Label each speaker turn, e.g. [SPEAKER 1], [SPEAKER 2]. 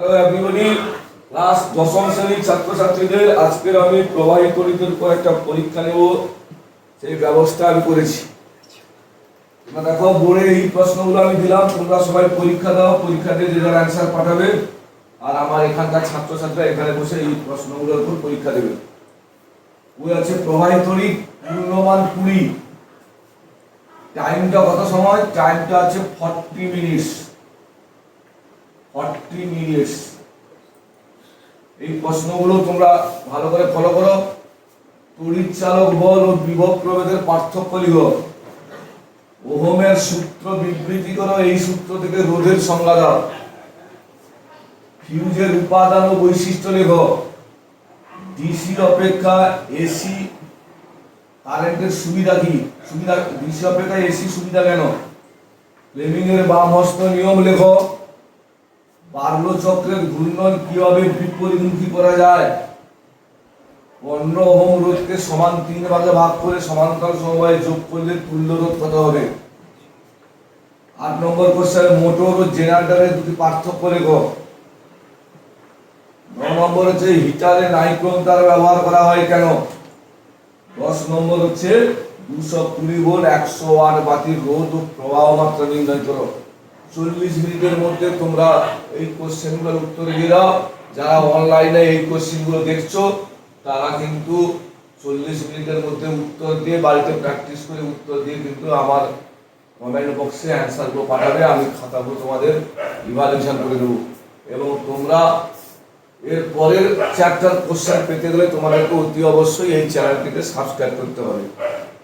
[SPEAKER 1] Class দশম শ্রেণির ছাত্রছাত্রীদের আজকের আমি প্রবাহিত ঋতুর উপর একটা পরীক্ষা নেব, সেই ব্যবস্থা আমি করেছি। তোমরা দেখো, বোর্ডে এই প্রশ্নগুলো আমি দিলাম, তোমরা সবাই পরীক্ষা দাও, পরীক্ষা দিয়ে যে অ্যান্সার পাঠাবে, আর আমার এখানকার ছাত্রছাত্রীরা এখানে বসে এই প্রশ্নগুলোর উপর পরীক্ষা দেবে। ওই আছে, প্রবাহিত ঋত, পূর্ণমান কুড়ি। টাইমটা কত সময়? টাইমটা আছে ফর্টি মিনিটস এই প্রশ্নগুলো তোমরা ভালো করে ফলো করো। তড়িৎ বল ও বিভব প্রভেদের পার্থক্য লিখো। ওহমের সূত্র বিবৃতি করো, এই সূত্র থেকে রোধের সংজ্ঞা দাও। ফিউজের উপাদান ও বৈশিষ্ট্য লেখো। ডিসি অপেক্ষা এসি কারেন্টের সুবিধা কি? সুবিধা ডিসি অপেক্ষা এসি সুবিধা কেন? ফ্লেমিং এর বাম হস্ত নিয়ম লেখো। বার্লো চক্রের ঘূর্ণন কীভাবে বিপরীতমুখী করা যায়? পনেরো ওহম রোধকে সমান তিন ভাগে ভাগ করে সমান্তরাল সমবায়ে যোগ করলে তুল্য রোধ কত হবে? আট নম্বর কোশ্চেন, মোটর ও জেনারেটরের দুটি পার্থক্য লেখো। ন নম্বর হচ্ছে, হিটারে নাইক্রোম তার ব্যবহার করা হয় কেন? দশ নম্বর হচ্ছে, দুশো কুড়ি ভোল্ট একশো ওয়াট বাতির রোধ ও প্রবাহ মাত্রা নির্ণয় করো। চল্লিশ মিনিটের মধ্যে তোমরা এই কোশ্চেনগুলোর উত্তর দিয়ে দাও। যারা অনলাইনে এই কোশ্চেনগুলো দেখছ, তারা কিন্তু চল্লিশ মিনিটের মধ্যে উত্তর দিয়ে বাড়িতে প্র্যাকটিস করে উত্তর দিয়ে কিন্তু আমার কমেন্ট বক্সে অ্যান্সারগুলো পাঠাবে। আমি খাতাগুলো তোমাদের ইভালুয়েশন করে দেবো। এবং তোমরা এর পরের চ্যাপ্টার কোশ্চেন পেতে গেলে তোমাদেরকে অতি অবশ্যই এই চ্যানেলটিকে সাবস্ক্রাইব করতে হবে।